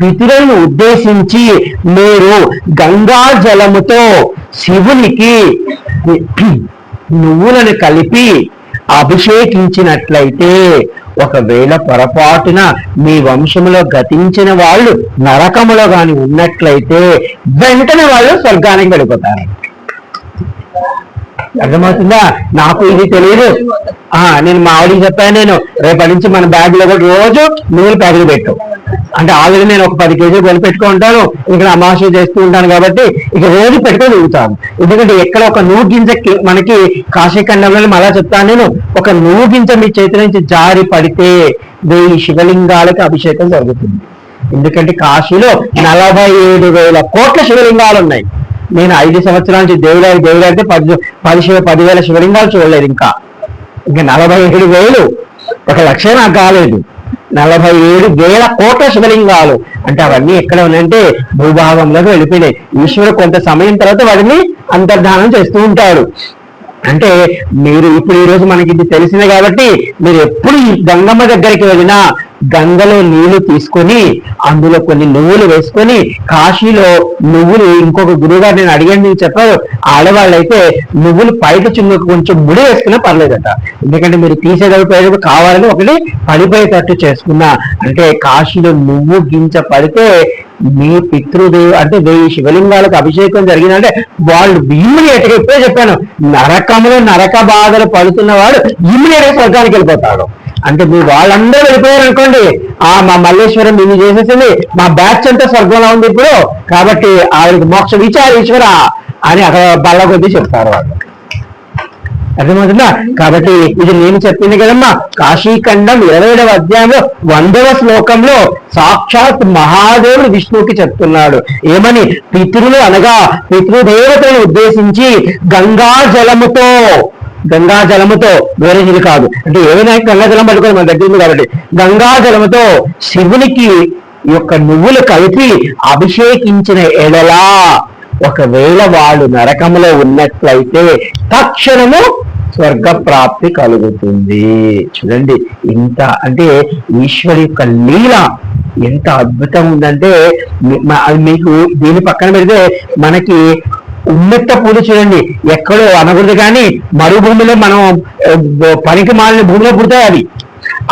పితరులను ఉద్దేశించి మీరు గంగా జలముతో శివునికి నువ్వులను కలిపి అభిషేకించినట్లయితే ఒకవేళ పొరపాటున మీ వంశములో గతించిన వాళ్ళు నరకములో గాని ఉన్నట్లయితే వెంటనే వాళ్ళు స్వర్గానికి వెళ్ళిపోతారు. అర్థమవుతుందా? నాకు ఇది తెలియదు ఆ నేను మా ఆవిడకి చెప్పాను నేను రేపటి నుంచి మన బ్యాగ్లో కూడా రోజు నూనె ప్యాకెట్ పెట్టు. అంటే ఆల్రెడీ నేను ఒక పది కేజీలు కొని పెట్టుకుంటాను ఇక్కడ అమావాస్య చేస్తూ ఉంటాను కాబట్టి ఇక రోజు పెట్టుకొని దిగుతాను ఎందుకంటే ఎక్కడ ఒక నువ్వు గింజ మనకి కాశీఖండంలో మళ్ళా చెప్తాను నేను ఒక నువ్వు గింజ మీ చేతి నుంచి జారి పడితే వెయ్యి శివలింగాలకు అభిషేకం జరుగుతుంది. ఎందుకంటే కాశీలో నలభై ఏడు వేల కోట్ల శివలింగాలు ఉన్నాయి. నేను ఐదు సంవత్సరాల నుంచి దేవుడారి దేవుడారితే పది పది పదివేల శివలింగాలు చూడలేదు ఇంకా. ఇంకా నలభై ఏడు వేలు ఒక లక్ష నాకు కాలేదు. నలభై ఏడు వేల కోట్ల శివలింగాలు. అంటే అవన్నీ ఎక్కడ ఉన్నాయంటే భూభాగంలోకి వెళ్ళిపోయినాయి. ఈశ్వరుడు కొంత సమయం తర్వాత వాటిని అంతర్ధానం చేస్తూ ఉంటాడు. అంటే మీరు ఇప్పుడు ఈ రోజు మనకి ఇది తెలిసింది కాబట్టి మీరు ఎప్పుడు ఈ గంగమ్మ దగ్గరికి వెళ్ళినా గంగలో నీళ్ళు తీసుకొని అందులో కొన్ని నువ్వులు వేసుకొని కాశీలో నువ్వులు ఇంకొక గురువుగారు నేను అడిగాను చెప్పారు చెప్పారు ఆడవాళ్ళైతే నువ్వులు పైకి చిన్న కొంచెం ముడి వేసుకున్నా పర్లేదట. ఎందుకంటే మీరు తీసేటప్పుడు కావాలని ఒకటి పడిపోయేటట్టు చేసుకున్నా. అంటే కాశీలో నువ్వు గింజ పడితే మీ పితృదేవు అంటే వెయ్యి శివలింగాలకు అభిషేకం జరిగిందంటే వాళ్ళు ఇమ్మీడియట్గా ఇప్పుడే చెప్పాను నరకములు నరక బాధలు పడుతున్న వాడు ఇమ్మీడియట్గా స్వర్గానికి వెళ్ళిపోతాడు. అంటే మీ వాళ్ళందరూ వెళ్ళిపోయారు అనుకోండి. ఆ మా మల్లేశ్వరం నిన్ను చేసేసింది. మా బ్యాచ్ అంతా స్వర్గంలో ఉంది ఇప్పుడు. కాబట్టి ఆవిడకి మోక్షం ఇచ్చారు ఈశ్వర అని అక్కడ బల్ల కొద్దీ చెప్తారు వాళ్ళు. అర్థమవుతుందా? కాబట్టి ఇది నేను చెప్పింది కదమ్మా. కాశీఖండం ఇరవైడవ అధ్యాయంలో వందవ శ్లోకంలో సాక్షాత్ మహాదేవుడు విష్ణువుకి చెప్తున్నాడు. ఏమని? పితృలు అనగా పితృదేవతను ఉద్దేశించి గంగా జలముతో గంగా జలముతో వేరేది కాదు. అంటే ఏమైనా గంగా జలం పట్టుకోవాలి మన దగ్గర ఉంది కాబట్టి గంగా జలముతో శివునికి యొక్క నువ్వులు కలిపి అభిషేకించిన ఎడలా ఒకవేళ వాళ్ళు నరకములో ఉన్నట్లయితే తక్షణము స్వర్గ ప్రాప్తి కలుగుతుంది. చూడండి ఇంత అంటే ఈశ్వరి యొక్క లీల ఎంత అద్భుతం ఉందంటే అది మీకు దీని పక్కన పెడితే మనకి ఉమ్మెత్త పూలు చూడండి ఎక్కడో అనకూడదు కానీ మరుభూమిలో మనం పనికి మాలిన భూమిలో పుడతాయి అవి.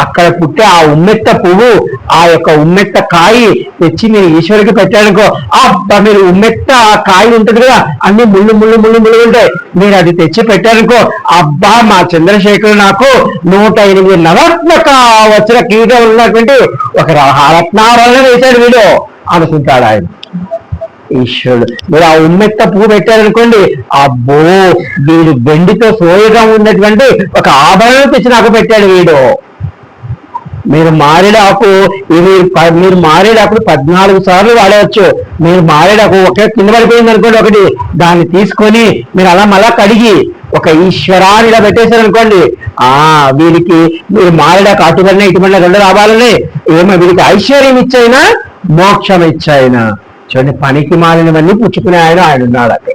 అక్కడ పుట్టే ఆ ఉమ్మెత్త పువ్వు ఆ యొక్క ఉమ్మెత్త కాయి తెచ్చి మీరు ఈశ్వరికి పెట్టాడనుకో అబ్బా మీరు ఉమ్మెత్త ఆ కాయ ఉంటుంది కదా అన్ని ముళ్ళు ముళ్ళు ముళ్ళు ముళ్ళు ఉంటాయి. మీరు అది తెచ్చి పెట్టారనుకో అబ్బా మా చంద్రశేఖరు నాకు నూట ఎనిమిది నవరత్నక వచ్చిన కీట ఉన్నటువంటి ఒక రత్నావరణ వేశాడు వీడు అనుకుంటాడు ఆయన. ఈశ్వరుడు. మీరు ఆ ఉమ్మెత్త పువ్వు పెట్టారనుకోండి అబ్బో వీడు వెండితో సోయగా ఉన్నటువంటి ఒక ఆభరణం తెచ్చి నాకు పెట్టాడు వీడు. మీరు మారేడాకు ఇవి మీరు మారేడాకు పద్నాలుగు సార్లు వాడవచ్చు. మీరు మారేడాకు ఒకే కింద పడిపోయింది అనుకోండి ఒకటి దాన్ని తీసుకొని మీరు అలా మళ్ళా కడిగి ఒక ఈశ్వరాన్ని ఇలా పెట్టేశారు అనుకోండి ఆ వీరికి మీరు మారేడాకు అటుబడిన ఇటుబడిన రెండు రావాలని ఏమో వీరికి ఐశ్వర్యం ఇచ్చైనా మోక్షం ఇచ్చైనా. చూడండి పనికి మాలినవన్నీ పుచ్చుకునే ఆయన ఆయన ఉన్నాడు అక్కడ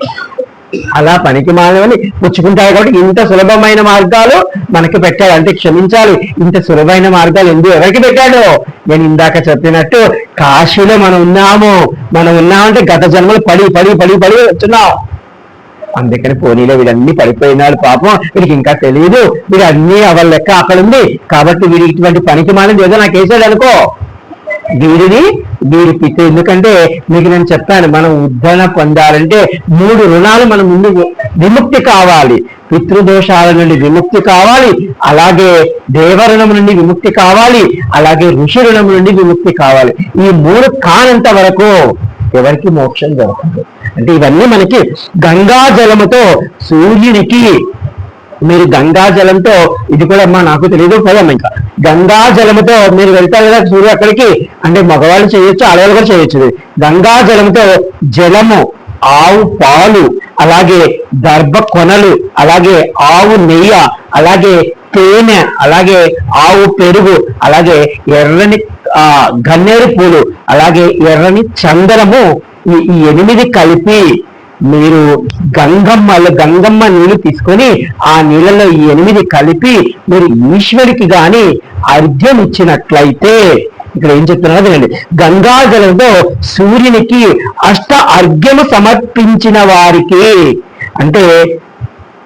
అలా పనికి మానవని పుచ్చుకుంటారు కాబట్టి ఇంత సులభమైన మార్గాలు మనకి పెట్టాడు. అంటే క్షమించాలి ఇంత సులభమైన మార్గాలు ఎందుకు ఎవరికి పెట్టాడు? నేను ఇందాక చెప్పినట్టు కాశీలో మనం ఉన్నాము. మనం ఉన్నామంటే గత జన్మలు పడి పడి పడి పడి వచ్చున్నాం. అందుకని పోనీలో వీడన్నీ పడిపోయినాడు పాపం. వీడికి ఇంకా తెలియదు వీడు అన్ని అవల లెక్క అక్కడ ఉంది. కాబట్టి వీడి ఇటువంటి పనికి మానది ఏదో నాకు వేసాడు అనుకో. వీడిని వీడి పిత ఎందుకంటే మీకు నేను చెప్పాను మనం ఉద్ధరణ పొందాలంటే మూడు రుణాలు మనం ముందు విముక్తి కావాలి. పితృదోషాల నుండి విముక్తి కావాలి అలాగే దేవరుణం నుండి విముక్తి కావాలి అలాగే ఋషి రుణం నుండి విముక్తి కావాలి. ఈ మూడు కానంత వరకు ఎవరికి మోక్షం దొరకదు. అంటే ఇవన్నీ మనకి గంగా జలముతో సూర్యునికి మీరు గంగా జలంతో ఇది కూడా అమ్మా నాకు తెలియదు పోదాం ఇంకా. గంగా జలముతో మీరు వెళ్తారు కదా సూర్యు అక్కడికి అంటే మగవాళ్ళు చేయొచ్చు ఆడవాళ్ళు కూడా చేయొచ్చు. గంగా జలముతో జలము ఆవు పాలు అలాగే దర్భ కొనలు అలాగే ఆవు నెయ్య అలాగే తేనె అలాగే ఆవు పెరుగు అలాగే ఎర్రని ఆ గన్నేరు పూలు అలాగే ఎర్రని చందనము ఈ ఎనిమిది కలిపి మీరు గంగమ్మ గంగమ్మ నీళ్ళు తీసుకొని ఆ నీళ్ళలో ఎనిమిది కలిపి మీరు ఈశ్వరికి గాని అర్ఘ్యం ఇచ్చినట్లయితే ఇక్కడ ఏం చెప్తున్నారో వినండి. గంగాజలంతో సూర్యునికి అష్ట అర్ఘ్యము సమర్పించిన వారికి అంటే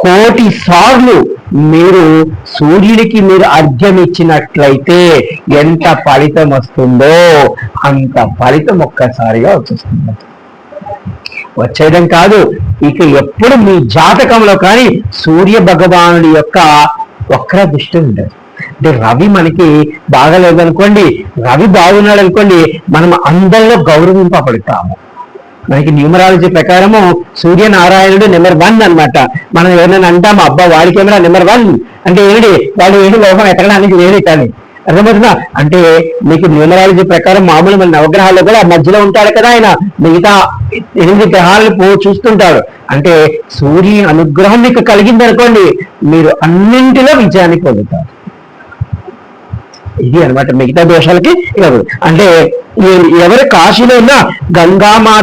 కోటి సార్లు మీరు సూర్యుడికి మీరు అర్ఘ్యం ఇచ్చినట్లయితే ఎంత ఫలితం వస్తుందో అంత ఫలితం ఒక్కసారిగా వచ్చేస్తుంది. వచ్చేయడం కాదు. ఇక ఎప్పుడు మీ జాతకంలో కానీ సూర్య భగవానుడి యొక్క వక్ర దృష్టి ఉండదు. అంటే రవి మనకి బాగలేదు అనుకోండి రవి బాగున్నాడు అనుకోండి మనం అందరిలో గౌరవింపబడతాము. మనకి న్యూమరాలజీ ప్రకారము సూర్యనారాయణుడు నెంబర్ వన్ అన్నమాట. మనం ఎవరైనా అంటాం అబ్బా వాడికి ఏమైనా నెంబర్ వన్. అంటే ఏంటి వాడు ఏంటి లోకం ఎక్కడానికి లేని కానీ. అర్థమవుతుందా? అంటే మీకు న్యూమరాలజీ ప్రకారం మామూలు మన నవగ్రహాల్లో కూడా మధ్యలో ఉంటాడు కదా ఆయన. మిగతా ఎనిమిది గ్రహాలను పో చూస్తుంటాడు. అంటే సూర్యుని అనుగ్రహం మీకు కలిగింది అనుకోండి మీరు అన్నింటిలో విజయాన్ని పొందుతారు. ఇది అన్నమాట మిగతా దోషాలకి అంటే ఎవరు కాశీలో ఉన్న గంగామాత